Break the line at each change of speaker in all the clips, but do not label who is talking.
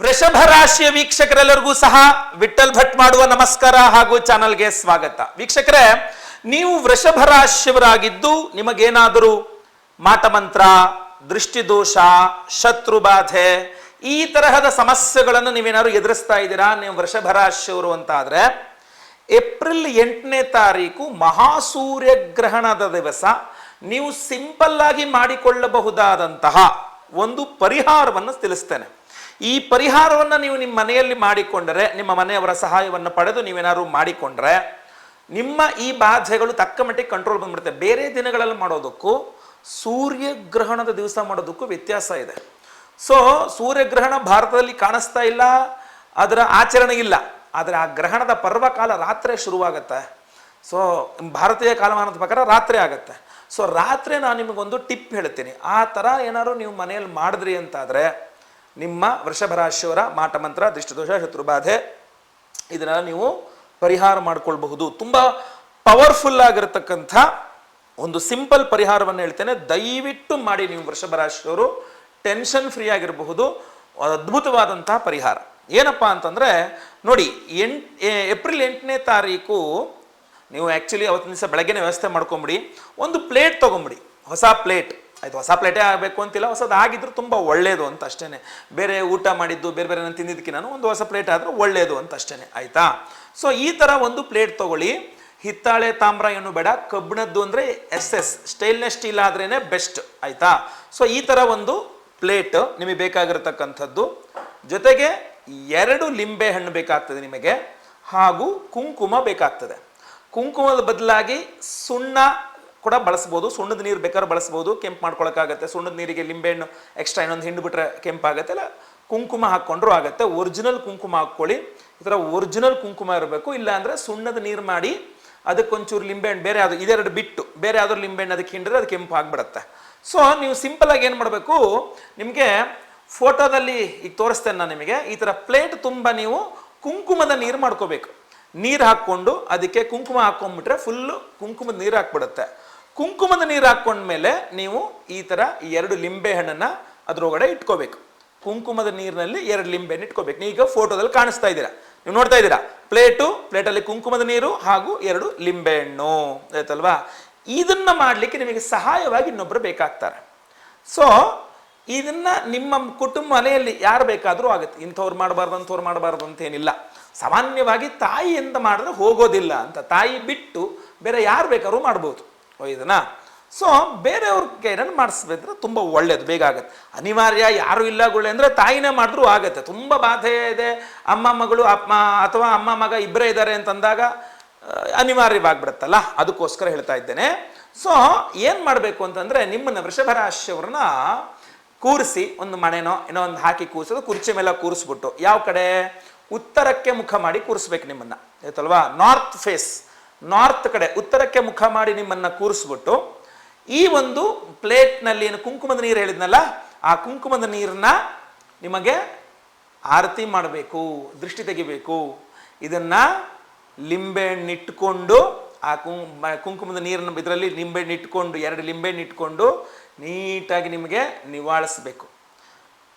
ವೃಷಭ ರಾಶಿಯ ವೀಕ್ಷಕರೆಲ್ಲರಿಗೂ ಸಹ ವಿಠಲ್ ಭಟ್ ಮಾಡುವ ನಮಸ್ಕಾರ ಹಾಗೂ ಚಾನಲ್ಗೆ ಸ್ವಾಗತ. ವೀಕ್ಷಕರೇ, ನೀವು ವೃಷಭ ರಾಶಿಯವರಾಗಿದ್ದು ನಿಮಗೇನಾದರೂ ಮಾಟಮಂತ್ರ, ದೃಷ್ಟಿದೋಷ ಶತ್ರು ಬಾಧೆ ಈ ತರಹದ ಸಮಸ್ಯೆಗಳನ್ನು ನೀವೇನಾದ್ರು ಎದುರಿಸ್ತಾ ಇದ್ದೀರಾ? ನೀವು ವೃಷಭ ರಾಶಿಯವರು ಅಂತ ಆದರೆ ಏಪ್ರಿಲ್ ಎಂಟನೇ ತಾರೀಕು ಮಹಾಸೂರ್ಯ ಗ್ರಹಣದ ದಿವಸ. ನೀವು ಸಿಂಪಲ್ ಆಗಿ ಮಾಡಿಕೊಳ್ಳಬಹುದಾದಂತಹ ಒಂದು ಪರಿಹಾರವನ್ನು ತಿಳಿಸ್ತೇನೆ. ಈ ಪರಿಹಾರವನ್ನು ನೀವು ನಿಮ್ಮ ಮನೆಯಲ್ಲಿ ಮಾಡಿಕೊಂಡರೆ, ನಿಮ್ಮ ಮನೆಯವರ ಸಹಾಯವನ್ನು ಪಡೆದು ನೀವೇನಾದ್ರು ಮಾಡಿಕೊಂಡ್ರೆ, ನಿಮ್ಮ ಈ ಬಾಧೆಗಳು ತಕ್ಕ ಮಟ್ಟಿಗೆ ಕಂಟ್ರೋಲ್ ಬಂದ್ಬಿಡುತ್ತೆ. ಬೇರೆ ದಿನಗಳಲ್ಲಿ ಮಾಡೋದಕ್ಕೂ ಸೂರ್ಯಗ್ರಹಣದ ದಿವಸ ಮಾಡೋದಕ್ಕೂ ವ್ಯತ್ಯಾಸ ಇದೆ. ಸೊ ಸೂರ್ಯಗ್ರಹಣ ಭಾರತದಲ್ಲಿ ಕಾಣಿಸ್ತಾ ಇಲ್ಲ, ಅದರ ಆಚರಣೆ ಇಲ್ಲ. ಆದರೆ ಆ ಗ್ರಹಣದ ಪರ್ವಕಾಲ ರಾತ್ರಿ ಶುರುವಾಗತ್ತೆ. ಸೊ ಭಾರತೀಯ ಕಾಲಮಾನದ ಪ್ರಕಾರ ರಾತ್ರಿ ಆಗುತ್ತೆ. ಸೊ ರಾತ್ರಿ ನಾನು ನಿಮಗೊಂದು ಟಿಪ್ ಹೇಳ್ತೀನಿ. ಆ ಥರ ಏನಾದ್ರು ನೀವು ಮನೆಯಲ್ಲಿ ಮಾಡಿದ್ರಿ ಅಂತಾದರೆ ನಿಮ್ಮ ವೃಷಭ ರಾಶಿಯವರ ಮಾಟಮಂತ್ರ ದೃಷ್ಟಿದೋಷ, ಶತ್ರುಬಾಧೆ, ಇದನ್ನೆಲ್ಲ ನೀವು ಪರಿಹಾರ ಮಾಡಿಕೊಳ್ಬಹುದು. ತುಂಬ ಪವರ್ಫುಲ್ ಆಗಿರತಕ್ಕಂಥ ಒಂದು ಸಿಂಪಲ್ ಪರಿಹಾರವನ್ನು ಹೇಳ್ತೇನೆ. ದಯವಿಟ್ಟು ಮಾಡಿ ನೀವು ವೃಷಭ ರಾಶಿಯವರು ಟೆನ್ಷನ್ ಫ್ರೀ ಆಗಿರಬಹುದು ಅದ್ಭುತವಾದಂತಹ ಪರಿಹಾರ. ಏನಪ್ಪ ಅಂತಂದರೆ, ನೋಡಿ ಎಂಟ್ ಏಪ್ರಿಲ್ ಎಂಟನೇ ತಾರೀಕು ನೀವು ಆ್ಯಕ್ಚುಲಿ ಅವತ್ತಿನ ದಿವಸ ಬೆಳಗ್ಗೆನೇ ವ್ಯವಸ್ಥೆ ಮಾಡ್ಕೊಂಬಿಡಿ. ಒಂದು ಪ್ಲೇಟ್ ತೊಗೊಂಬಿಡಿ. ಹೊಸ ಪ್ಲೇಟ್ ಆಯ್ತು, ಹೊಸ ಪ್ಲೇಟೇ ಆಗಬೇಕು ಅಂತಿಲ್ಲ, ಹೊಸದು ಆಗಿದ್ರು ತುಂಬ ಒಳ್ಳೆಯದು ಅಂತ ಅಷ್ಟೇ ಬೇರೆ ಊಟ ಮಾಡಿದ್ದು, ಬೇರೆ ಬೇರೆ ನಾನು ತಿಂದಿದ್ದಕ್ಕೆ ನಾನು ಒಂದು ಹೊಸ ಪ್ಲೇಟ್ ಆದರೂ ಒಳ್ಳೆಯದು ಅಂತ ಅಷ್ಟೇ ಆಯಿತಾ? ಸೊ ಈ ಥರ ಒಂದು ಪ್ಲೇಟ್ ತೊಗೊಳ್ಳಿ. ಹಿತ್ತಾಳೆ ತಾಮ್ರ ಏನು ಬೇಡ, ಕಬ್ಬಿಣದ್ದು ಅಂದರೆ ಎಸ್ ಎಸ್ ಸ್ಟೈಲ್ನೆಸ್ ಸ್ಟೀಲ್ ಆದ್ರೇ ಬೆಸ್ಟ್ ಆಯಿತಾ? ಸೊ ಈ ಥರ ಒಂದು ಪ್ಲೇಟ್ ನಿಮಗೆ ಬೇಕಾಗಿರತಕ್ಕಂಥದ್ದು. ಜೊತೆಗೆ ಎರಡು ಲಿಂಬೆ ಹಣ್ಣು ಬೇಕಾಗ್ತದೆ ನಿಮಗೆ, ಹಾಗೂ ಕುಂಕುಮ ಬೇಕಾಗ್ತದೆ. ಕುಂಕುಮದ ಬದಲಾಗಿ ಸುಣ್ಣ ಕೂಡ ಬಳಸ್ಬೋದು. ಸುಣ್ಣದ ನೀರು ಬೇಕಾದ್ರೆ ಬಳಸ್ಬೋದು. ಕೆಂಪು ಮಾಡ್ಕೊಳಕ್ಕಾಗತ್ತೆ. ಸುಣ್ಣದ ನೀರಿಗೆ ಲಿಂಬೆಹಣ್ಣು ಎಕ್ಸ್ಟ್ರಾ ಇನ್ನೊಂದು ಹಿಂಡು ಬಿಟ್ರೆ ಕೆಂಪಾಗತ್ತೆ ಇಲ್ಲ, ಕುಂಕುಮ ಹಾಕ್ಕೊಂಡ್ರು ಆಗುತ್ತೆ. ಒರಿಜಿನಲ್ ಕುಂಕುಮ ಹಾಕ್ಕೊಳ್ಳಿ. ಈ ಥರ ಒರಿಜಿನಲ್ ಕುಂಕುಮ ಇರಬೇಕು. ಇಲ್ಲ ಅಂದರೆ ಸುಣ್ಣದ ನೀರು ಮಾಡಿ ಅದಕ್ಕೊಂಚೂರು ಲಿಂಬೆಹಣ್ಣು ಬೇರೆ ಯಾವುದು, ಇದೆರಡು ಬಿಟ್ಟು, ಬೇರೆ ಯಾವ್ದಾದ್ರು ಲಿಂಬೆಹಣ್ಣು ಅದಕ್ಕೆ ಹಿಂಡ್ರೆ ಅದು ಕೆಂಪು ಆಗಿಬಿಡುತ್ತೆ. ಸೊ ನೀವು ಸಿಂಪಲ್ ಆಗಿ ಏನು ಮಾಡಬೇಕು? ನಿಮಗೆ ಫೋಟೋದಲ್ಲಿ ಈಗ ತೋರಿಸ್ತೇನೆ ನಾನು ನಿಮಗೆ. ಈ ಥರ ಪ್ಲೇಟ್ ತುಂಬ ನೀವು ಕುಂಕುಮದ ನೀರು ಮಾಡ್ಕೋಬೇಕು. ನೀರು ಹಾಕ್ಕೊಂಡು ಅದಕ್ಕೆ ಕುಂಕುಮ ಹಾಕ್ಕೊಂಡ್ಬಿಟ್ರೆ ಫುಲ್ಲು ಕುಂಕುಮದ ನೀರು ಹಾಕ್ಬಿಡುತ್ತೆ ಕುಂಕುಮದ ನೀರು ಹಾಕ್ಕೊಂಡ್ಮೇಲೆ ನೀವು ಈ ಥರ ಎರಡು ಲಿಂಬೆ ಹಣ್ಣನ್ನು ಅದ್ರೊಳಗಡೆ ಇಟ್ಕೋಬೇಕು. ಕುಂಕುಮದ ನೀರಿನಲ್ಲಿ ಎರಡು ಲಿಂಬೆನ ಇಟ್ಕೋಬೇಕು. ನೀವು ಈಗ ಫೋಟೋದಲ್ಲಿ ಕಾಣಿಸ್ತಾ ಇದ್ದೀರಾ. ನೀವು ನೋಡ್ತಾ ಇದ್ದೀರಾ? ಪ್ಲೇಟು, ಪ್ಲೇಟಲ್ಲಿ ಕುಂಕುಮದ ನೀರು ಹಾಗೂ ಎರಡು ಲಿಂಬೆಹಣ್ಣು ಆಯ್ತಲ್ವಾ? ಇದನ್ನ ಮಾಡಲಿಕ್ಕೆ ನಿಮಗೆ ಸಹಾಯವಾಗಿ ಇನ್ನೊಬ್ಬರು ಬೇಕಾಗ್ತಾರೆ. ಸೊ ಇದನ್ನ ನಿಮ್ಮ ಕುಟುಂಬ ಮನೆಯಲ್ಲಿ ಯಾರು ಬೇಕಾದರೂ ಆಗುತ್ತೆ. ಇಂಥವ್ರು ಮಾಡಬಾರ್ದು, ಅಂಥವ್ರು ಮಾಡಬಾರ್ದು ಅಂತೇನಿಲ್ಲ. ಸಾಮಾನ್ಯವಾಗಿ ತಾಯಿಯಿಂದ ಮಾಡಿದ್ರೆ ಹೋಗೋದಿಲ್ಲ ಅಂತ. ತಾಯಿ ಬಿಟ್ಟು ಬೇರೆ ಯಾರು ಬೇಕಾದ್ರೂ ಮಾಡ್ಬೋದು. ಇದನ್ನ ಸೊ ಬೇರೆಯವ್ರ ಏನನ್ನು ಮಾಡಿಸ್ಬೇಕಂದ್ರೆ ತುಂಬ ಒಳ್ಳೇದು, ಬೇಗ ಆಗುತ್ತೆ. ಅನಿವಾರ್ಯ, ಯಾರು ಇಲ್ಲ ಗುಳ್ಳೆ ಅಂದರೆ ತಾಯಿನೇ ಮಾಡಿದ್ರೂ ಆಗುತ್ತೆ. ತುಂಬ ಬಾಧೆ ಇದೆ. ಅಮ್ಮ, ಮಗಳು ಅಮ್ಮ ಅಥವಾ ಅಮ್ಮ, ಮಗ ಇಬ್ಬರೇ ಇದ್ದಾರೆ ಅಂತಂದಾಗ ಅನಿವಾರ್ಯವಾಗಿಬಿಡುತ್ತಲ್ಲ? ಅದಕ್ಕೋಸ್ಕರ ಹೇಳ್ತಾ ಇದ್ದೇನೆ. ಸೊ ಏನು ಮಾಡಬೇಕು ಅಂತಂದರೆ ನಿಮ್ಮನ್ನು ವೃಷಭ ರಾಶಿಯವ್ರನ್ನ ಕೂರಿಸಿ ಒಂದು ಮಣೆನೋ, ಏನೋ ಒಂದು ಹಾಕಿ ಕೂರಿಸೋದು, ಕುರ್ಚಿ ಮೇಲೆ ಕೂರಿಸ್ಬಿಟ್ಟು, ಯಾವ ಕಡೆ? ಉತ್ತರಕ್ಕೆ ಮುಖ ಮಾಡಿ ಕೂರಿಸ್ಬೇಕು ನಿಮ್ಮನ್ನು. ಆಯ್ತಲ್ವಾ? ನಾರ್ತ್ ಫೇಸ್ ನಾರ್ತ್ ಕಡೆ, ಉತ್ತರಕ್ಕೆ ಮುಖ ಮಾಡಿ ನಿಮ್ಮನ್ನ ಕೂರಿಸ್ಬಿಟ್ಟು, ಈ ಒಂದು ಪ್ಲೇಟ್ನಲ್ಲಿ ಏನು ಕುಂಕುಮದ ನೀರು ಹೇಳಿದ್ನಲ್ಲ, ಆ ಕುಂಕುಮದ ನೀರನ್ನ ನಿಮಗೆ ಆರತಿ ಮಾಡಬೇಕು, ದೃಷ್ಟಿ ತೆಗಿಬೇಕು. ಇದನ್ನ ಲಿಂಬೆಹಣ್ಣು ಇಟ್ಕೊಂಡು ಆ ಕುಂ ಕುಂಕುಮದ ನೀರನ್ನು ಇದರಲ್ಲಿ ಲಿಂಬೆಹಣ್ಣು ಇಟ್ಕೊಂಡು ಎರಡು ಲಿಂಬೆಹಣ್ಣು ಇಟ್ಕೊಂಡು ನೀಟಾಗಿ ನಿಮಗೆ ನಿವಾಳಿಸ್ಬೇಕು.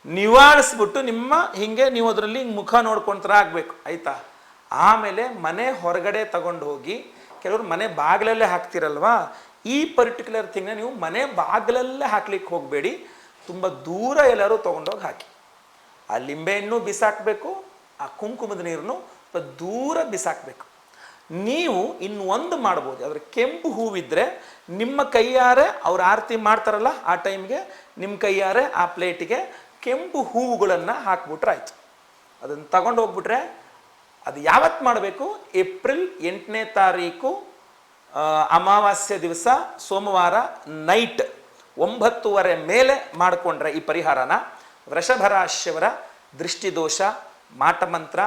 ನಿವಾಳಿಸ್ಬಿಟ್ಟು ನಿಮ್ಮ ಹಿಂಗೆ ನೀವು ಅದರಲ್ಲಿ ಮುಖ ನೋಡ್ಕೊಂತರ ಆಗಬೇಕು, ಆಯ್ತಾ? ಆಮೇಲೆ ಮನೆ ಹೊರಗಡೆ ತಗೊಂಡು ಹೋಗಿ, ಕೆಲವರು ಮನೆ ಬಾಗಿಲಲ್ಲೇ ಹಾಕ್ತಿರಲ್ವಾ? ಈ ಪರ್ಟಿಕ್ಯುಲರ್ ಥಿಂಗ್ನ ನೀವು ಮನೆ ಬಾಗಿಲಲ್ಲೇ ಹಾಕ್ಲಿಕ್ಕೆ ಹೋಗಬೇಡಿ. ತುಂಬ ದೂರ ಎಲ್ಲರೂ ತೊಗೊಂಡೋಗಿ ಹಾಕಿ. ಆ ಲಿಂಬೆಹಣ್ಣು ಬಿಸಾಕಬೇಕು, ಆ ಕುಂಕುಮದ ನೀರನ್ನು ದೂರ ಬಿಸಾಕಬೇಕು. ನೀವು ಇನ್ನು ಒಂದು ಮಾಡ್ಬೋದು. ಅದರ ಕೆಂಪು ಹೂವಿದ್ರೆ ನಿಮ್ಮ ಕೈಯಾರೆ ಅವ್ರು ಆರತಿ ಮಾಡ್ತಾರಲ್ಲ ಆ ಟೈಮ್ಗೆ ನಿಮ್ಮ ಕೈಯಾರೆ ಆ ಪ್ಲೇಟಿಗೆ ಕೆಂಪು ಹೂವುಗಳನ್ನು ಹಾಕ್ಬಿಟ್ರೆ ಆಯಿತು. ಅದನ್ನು ತಗೊಂಡು ಹೋಗ್ಬಿಟ್ರೆ ಅದು ಯಾವತ್ತು ಮಾಡಬೇಕು? ಏಪ್ರಿಲ್ ಎಂಟನೇ ತಾರೀಕು ಅಮಾವಾಸ್ಯ ದಿವಸ, ಸೋಮವಾರ ನೈಟ್ ಒಂಬತ್ತುವರೆ ಮೇಲೆ ಮಾಡಿಕೊಂಡ್ರೆ ಈ ಪರಿಹಾರನ. ವೃಷಭ ರಾಶಿಯವರ ದೃಷ್ಟಿದೋಷ ಮಾಟಮಂತ್ರ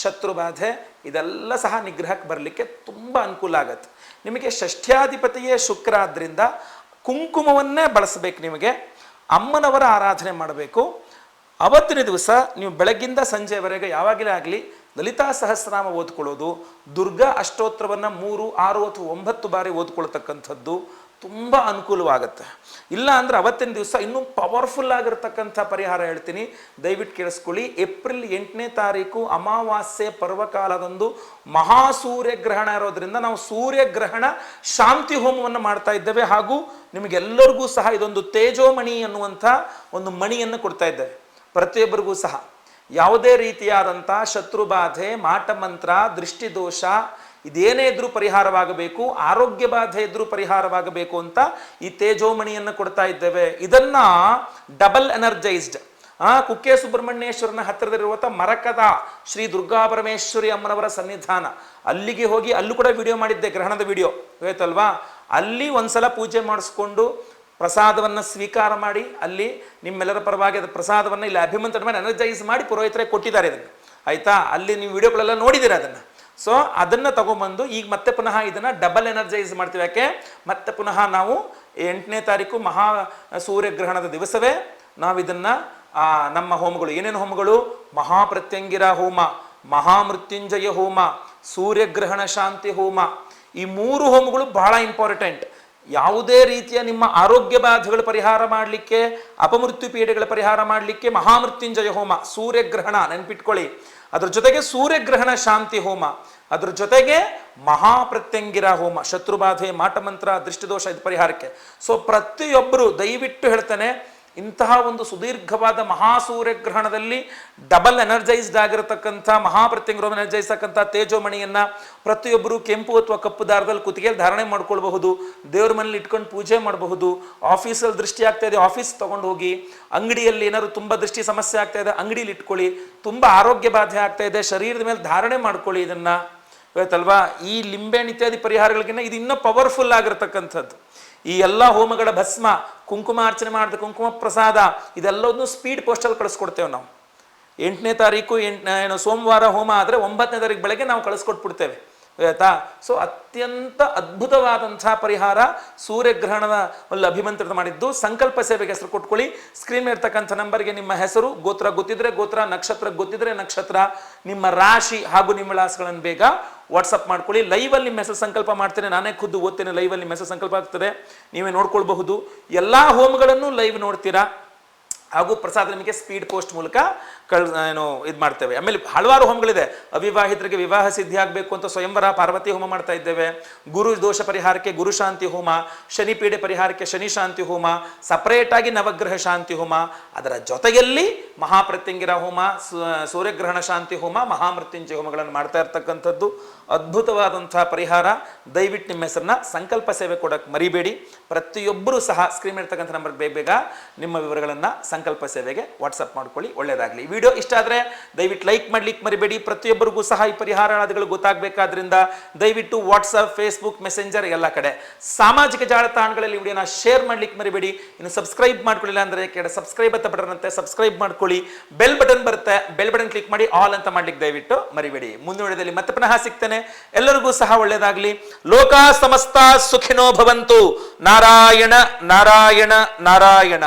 ಶತ್ರುಬಾಧೆ ಇದೆಲ್ಲ ಸಹ ನಿಗ್ರಹಕ್ಕೆ ಬರಲಿಕ್ಕೆ ತುಂಬ ಅನುಕೂಲ ಆಗತ್ತೆ. ನಿಮಗೆ ಷಷ್ಠ್ಯಾಧಿಪತಿಯೇ ಶುಕ್ರ ಆದ್ದರಿಂದ ಕುಂಕುಮವನ್ನೇ ಬಳಸಬೇಕು ನಿಮಗೆ. ಅಮ್ಮನವರ ಆರಾಧನೆ ಮಾಡಬೇಕು. ಅವತ್ತಿನ ದಿವಸ ನೀವು ಬೆಳಗ್ಗಿಂದ ಸಂಜೆವರೆಗೆ ಯಾವಾಗಲೇ ಆಗಲಿ ಲಲಿತಾ ಸಹಸ್ರನಾಮ ಓದ್ಕೊಳ್ಳೋದು, ದುರ್ಗಾ ಅಷ್ಟೋತ್ತರವನ್ನು ಮೂರು, ಆರು ಅಥವಾ ಒಂಬತ್ತು ಬಾರಿ ಓದ್ಕೊಳ್ತಕ್ಕಂಥದ್ದು ತುಂಬ ಅನುಕೂಲವಾಗುತ್ತೆ. ಇಲ್ಲ ಅಂದರೆ ಅವತ್ತಿನ ದಿವಸ ಇನ್ನೂ ಪವರ್ಫುಲ್ ಆಗಿರ್ತಕ್ಕಂಥ ಪರಿಹಾರ ಹೇಳ್ತೀನಿ. ದಯವಿಟ್ಟು ಕೇಳಿಸ್ಕೊಳ್ಳಿ. ಏಪ್ರಿಲ್ ಎಂಟನೇ ತಾರೀಕು ಅಮಾವಾಸ್ಯೆ ಪರ್ವಕಾಲದಂದು ಮಹಾ ಸೂರ್ಯಗ್ರಹಣ ಇರೋದ್ರಿಂದ ನಾವು ಸೂರ್ಯಗ್ರಹಣ ಶಾಂತಿ ಹೋಮವನ್ನು ಮಾಡ್ತಾ ಇದ್ದೇವೆ. ಹಾಗೂ ನಿಮಗೆಲ್ಲರಿಗೂ ಸಹ ಇದೊಂದು ತೇಜೋಮಣಿ ಅನ್ನುವಂಥ ಒಂದು ಮಣಿಯನ್ನು ಕೊಡ್ತಾ ಇದ್ದೇವೆ. ಪ್ರತಿಯೊಬ್ಬರಿಗೂ ಸಹ. ಯಾವುದೇ ರೀತಿಯಾದಂಥ ಶತ್ರುಬಾಧೆ, ಮಾಟಮಂತ್ರ, ದೃಷ್ಟಿದೋಷ, ಇದೇನೇ ಇದ್ರೂ ಪರಿಹಾರವಾಗಬೇಕು, ಆರೋಗ್ಯ ಬಾಧೆ ಇದ್ರೂ ಪರಿಹಾರವಾಗಬೇಕು ಅಂತ ಈ ತೇಜೋಮಣಿಯನ್ನು ಕೊಡ್ತಾ ಇದ್ದೇವೆ. ಇದನ್ನ ಡಬಲ್ ಎನರ್ಜೈಸ್ಡ್, ಆ, ಕುಕ್ಕೆ ಸುಬ್ರಹ್ಮಣ್ಯೇಶ್ವರನ ಹತ್ತಿರದಲ್ಲಿರುವಂಥ ಮರಕದ ಶ್ರೀ ದುರ್ಗಾ ಪರಮೇಶ್ವರಿ ಅಮ್ಮನವರ ಸನ್ನಿಧಾನ. ಅಲ್ಲಿಗೆ ಹೋಗಿ, ಅಲ್ಲೂ ಕೂಡ ವಿಡಿಯೋ ಮಾಡಿದ್ದೆ, ಗ್ರಹಣದ ವಿಡಿಯೋ ಗೊತ್ತಲ್ವಾ ಅಲ್ಲಿ ಒಂದ್ಸಲ ಪೂಜೆ ಮಾಡಿಸ್ಕೊಂಡು ಪ್ರಸಾದವನ್ನು ಸ್ವೀಕಾರ ಮಾಡಿ, ಅಲ್ಲಿ ನಿಮ್ಮೆಲ್ಲರ ಪರವಾಗಿ ಅದು ಪ್ರಸಾದವನ್ನು ಇಲ್ಲಿ ಅಭಿಮಂತ್ರಣ ಮಾಡಿ ಎನರ್ಜೈಸ್ ಮಾಡಿ ಪುರೋಹಿತರೇ ಕೊಟ್ಟಿದ್ದಾರೆ ಇದನ್ನು. ಆಯಿತಾ? ಅಲ್ಲಿ ನೀವು ವಿಡಿಯೋಗಳೆಲ್ಲ ನೋಡಿದ್ದೀರಾ ಅದನ್ನು? ಸೊ ಅದನ್ನು ತಗೊಂಬಂದು ಈಗ ಮತ್ತೆ ಪುನಃ ಇದನ್ನು ಡಬಲ್ ಎನರ್ಜೈಸ್ ಮಾಡ್ತೀವಿ. ಯಾಕೆ? ಮತ್ತೆ ಪುನಃ ನಾವು ಎಂಟನೇ ತಾರೀಕು ಮಹಾ ಸೂರ್ಯಗ್ರಹಣದ ದಿವಸವೇ ನಾವು ಇದನ್ನು ನಮ್ಮ ಹೋಮಗಳು. ಏನೇನು ಹೋಮಗಳು? ಮಹಾಪ್ರತ್ಯಂಗಿರ ಹೋಮ, ಮಹಾಮೃತ್ಯುಂಜಯ ಹೋಮ, ಸೂರ್ಯಗ್ರಹಣ ಶಾಂತಿ ಹೋಮ. ಈ ಮೂರು ಹೋಮಗಳು ಬಹಳ ಇಂಪಾರ್ಟೆಂಟ್ ಯಾವುದೇ ರೀತಿಯ ನಿಮ್ಮ ಆರೋಗ್ಯ ಬಾಧೆಗಳು ಪರಿಹಾರ ಮಾಡಲಿಕ್ಕೆ, ಅಪಮೃತ್ಯು ಪೀಡೆಗಳ ಪರಿಹಾರ ಮಾಡಲಿಕ್ಕೆ ಮಹಾಮೃತ್ಯುಂಜಯ ಹೋಮ, ಸೂರ್ಯಗ್ರಹಣ ನೆನ್ಪಿಟ್ಕೊಳ್ಳಿ. ಅದ್ರ ಜೊತೆಗೆ ಸೂರ್ಯಗ್ರಹಣ, ಶಾಂತಿ ಹೋಮ. ಅದ್ರ ಜೊತೆಗೆ ಮಹಾಪ್ರತ್ಯಂಗಿರ ಹೋಮ, ಶತ್ರುಬಾಧೆ, ಮಾಟಮಂತ್ರ, ದೃಷ್ಟಿದೋಷ ಇದು ಪರಿಹಾರಕ್ಕೆ. ಸೊ ಪ್ರತಿಯೊಬ್ಬರು ದಯವಿಟ್ಟು ಹೇಳ್ತಾನೆ ಇಂತಹ ಒಂದು ಸುದೀರ್ಘವಾದ ಮಹಾಸೂರ್ಯಗ್ರಹಣದಲ್ಲಿ ಡಬಲ್ ಎನರ್ಜೈಸ್ಡ್ ಆಗಿರತಕ್ಕಂಥ, ಮಹಾಪ್ರತ್ಯಂಗಿರೋ ಎನರ್ಜೈಸ್ ತಕ್ಕಂಥ ತೇಜೋಮಣಿಯನ್ನು ಪ್ರತಿಯೊಬ್ಬರು ಕೆಂಪು ಅಥವಾ ಕಪ್ಪು ದಾರದಲ್ಲಿ ಕುತ್ತಿಗೆಯಲ್ಲಿ ಧಾರಣೆ ಮಾಡ್ಕೊಳ್ಬಹುದು, ದೇವ್ರ ಮನೇಲಿ ಇಟ್ಕೊಂಡು ಪೂಜೆ ಮಾಡಬಹುದು ಆಫೀಸಲ್ಲಿ ದೃಷ್ಟಿ ಆಗ್ತಾ ಇದೆ ಆಫೀಸ್ ತೊಗೊಂಡು ಹೋಗಿ, ಅಂಗಡಿಯಲ್ಲಿ ಏನಾದ್ರು ತುಂಬ ದೃಷ್ಟಿ ಸಮಸ್ಯೆ ಆಗ್ತಾ ಇದೆ ಅಂಗಡಿಯಲ್ಲಿ ಇಟ್ಕೊಳ್ಳಿ, ತುಂಬ ಆರೋಗ್ಯ ಬಾಧೆ ಆಗ್ತಾ ಇದೆ, ಶರೀರದ ಮೇಲೆ ಧಾರಣೆ ಮಾಡ್ಕೊಳ್ಳಿ ಇದನ್ನ. ಗೊತ್ತಲ್ವಾ ಈ ಲಿಂಬೆಹಣ್ಣು ಇತ್ಯಾದಿ ಪರಿಹಾರಗಳಿಗಿಂತ ಇದು ಇನ್ನೂ ಪವರ್ಫುಲ್ ಆಗಿರತಕ್ಕಂಥದ್ದು. ಈ ಎಲ್ಲ ಹೋಮಗಳ ಭಸ್ಮ, ಕುಂಕುಮ ಅರ್ಚನೆ ಮಾಡಿದ ಕುಂಕುಮ ಪ್ರಸಾದ, ಇದೆಲ್ಲವನ್ನು ಸ್ಪೀಡ್ ಪೋಸ್ಟಲ್ಲಿ ಕಳಿಸ್ಕೊಡ್ತೇವೆ ನಾವು. ಎಂಟನೇ ತಾರೀಕು, ಎಂಟು, ಏನು ಸೋಮವಾರ ಹೋಮ ಆದರೆ ಒಂಬತ್ತನೇ ತಾರೀಕು ಬೆಳಗ್ಗೆ ನಾವು ಕಳಿಸ್ಕೊಟ್ಬಿಡ್ತೇವೆ. ಆಯ್ತಾ? ಸೊ ಅತ್ಯಂತ ಅದ್ಭುತವಾದಂಥ ಪರಿಹಾರ ಸೂರ್ಯಗ್ರಹಣದ ಒಂದು ಅಭಿಮಂತ್ರಿತ ಮಾಡಿದ್ದು. ಸಂಕಲ್ಪ ಸೇವೆಗೆ ಹೆಸರು ಕೊಟ್ಕೊಳ್ಳಿ. ಸ್ಕ್ರೀನ್ ಇರ್ತಕ್ಕಂಥ ನಂಬರ್ಗೆ ನಿಮ್ಮ ಹೆಸರು, ಗೋತ್ರ ಗೊತ್ತಿದ್ರೆ ಗೋತ್ರ, ನಕ್ಷತ್ರ ಗೊತ್ತಿದ್ರೆ ನಕ್ಷತ್ರ, ನಿಮ್ಮ ರಾಶಿ ಹಾಗೂ ನಿಮ್ಮ ವಿಳಾಸಗಳನ್ನು ಬೇಗ ವಾಟ್ಸಪ್ ಮಾಡ್ಕೊಳ್ಳಿ. ಲೈವಲ್ಲಿ ನಿಮ್ಮ ಹೆಸರು ಸಂಕಲ್ಪ ಮಾಡ್ತೇನೆ. ನಾನೇ ಖುದ್ದು ಓದ್ತೇನೆ. ಲೈವಲ್ಲಿ ನಿಮ್ಮ ಹೆಸರು ಸಂಕಲ್ಪ ಆಗ್ತದೆ. ನೀವೇ ನೋಡ್ಕೊಳ್ಬಹುದು. ಎಲ್ಲ ಹೋಮ್ಗಳನ್ನು ಲೈವ್ ನೋಡ್ತೀರಾ? ಹಾಗೂ ಪ್ರಸಾದ ನಿಮಗೆ ಸ್ಪೀಡ್ ಪೋಸ್ಟ್ ಮೂಲಕ ಕಳ್ ಏನು ಇದು ಮಾಡ್ತೇವೆ. ಆಮೇಲೆ ಹಲವಾರು ಹೋಮಗಳಿದೆ. ಅವಿವಾಹಿತರಿಗೆ ವಿವಾಹ ಸಿದ್ಧಿ ಆಗಬೇಕು ಅಂತ ಸ್ವಯಂವರ ಪಾರ್ವತಿ ಹೋಮ ಮಾಡ್ತಾ ಇದ್ದೇವೆ. ಗುರು ದೋಷ ಪರಿಹಾರಕ್ಕೆ ಗುರು ಶಾಂತಿ ಹೋಮ, ಶನಿ ಪೀಡೆ ಪರಿಹಾರಕ್ಕೆ ಶನಿ ಶಾಂತಿ ಹೋಮ ಸಪರೇಟ್ ಆಗಿ ನವಗ್ರಹ ಶಾಂತಿ ಹೋಮ, ಅದರ ಜೊತೆಯಲ್ಲಿ ಮಹಾಪ್ರತ್ಯಂಗಿರ ಹೋಮ ಸೂರ್ಯಗ್ರಹಣ ಶಾಂತಿ ಹೋಮ, ಮಹಾಮೃತ್ಯುಂಜಯ ಹೋಮಗಳನ್ನು ಮಾಡ್ತಾ ಇರ್ತಕ್ಕಂಥದ್ದು. ಅದ್ಭುತವಾದಂತಹ ಪರಿಹಾರ. ದಯವಿಟ್ಟು ನಿಮ್ಮ ಹೆಸರನ್ನ ಸಂಕಲ್ಪ ಸೇವೆ ಕೊಡಕ್ಕೆ ಮರಿಬೇಡಿ. ಪ್ರತಿಯೊಬ್ಬರೂ ಸಹ ಸ್ಕ್ರೀನ್ ಇರ್ತಕ್ಕಂಥ ನಂಬರ್ ಬೇಗ ಬೇಗ ನಿಮ್ಮ ವಿವರಗಳನ್ನು ಸಂಕಲ್ಪ ಸೇವೆಗೆ ವಾಟ್ಸಪ್ ಮಾಡ್ಕೊಳ್ಳಿ ಒಳ್ಳೆಯದಾಗಲಿ ವಿಡಿಯೋ ಇಷ್ಟ ಆದರೆ ದಯವಿಟ್ಟು ಲೈಕ್ ಮಾಡ್ಲಿಕ್ಕೆ ಮರಿಬೇಡಿ. ಪ್ರತಿಯೊಬ್ಬರಿಗೂ ಸಹ ಈ ಪರಿಹಾರಾದಿಗಳು ಗೊತ್ತಾಗಬೇಕಾದ್ರಿಂದ ದಯವಿಟ್ಟು ವಾಟ್ಸಪ್ ಫೇಸ್ಬುಕ್ ಮೆಸೆಂಜರ್ ಎಲ್ಲ ಕಡೆ ಸಾಮಾಜಿಕ ಜಾಲತಾಣಗಳಲ್ಲಿ ವಿಡಿಯೋನ ಶೇರ್ ಮಾಡ್ಲಿಕ್ಕೆ ಮರಿಬೇಡಿ. ಇನ್ನು ಸಬ್ಸ್ಕ್ರೈಬ್ ಮಾಡ್ಕೊಳ್ಳಿಲ್ಲ ಅಂದರೆ ಕೆಳ ಸಬ್ಸ್ಕ್ರೈಬ್ ಅಂತ ಬಟನ್ ಅಂತೆ ಸಬ್ಸ್ಕ್ರೈಬ್ ಮಾಡ್ಕೊಳ್ಳಿ. ಬೆಲ್ ಬಟನ್ ಬರುತ್ತೆ. ಬೆಲ್ ಬಟನ್ ಕ್ಲಿಕ್ ಮಾಡಿ ಆಲ್ ಅಂತ ಮಾಡ್ಲಿಕ್ಕೆ ದಯವಿಟ್ಟು ಮರಿಬೇಡಿ. ಮುಂದಿನ ವಿಡಿಯೋದಲ್ಲಿ ಮತ್ತೆ ಪುನಃ ಸಿಗ್ತೇನೆ. ಎಲ್ಲರಿಗೂ ಸಹ ಒಳ್ಳೆಯದಾಗಲಿ. ಲೋಕ ಸಮಸ್ತ ಸುಖಿನೋ ಭವಂತು. ನಾರಾಯಣ ನಾರಾಯಣ ನಾರಾಯಣ.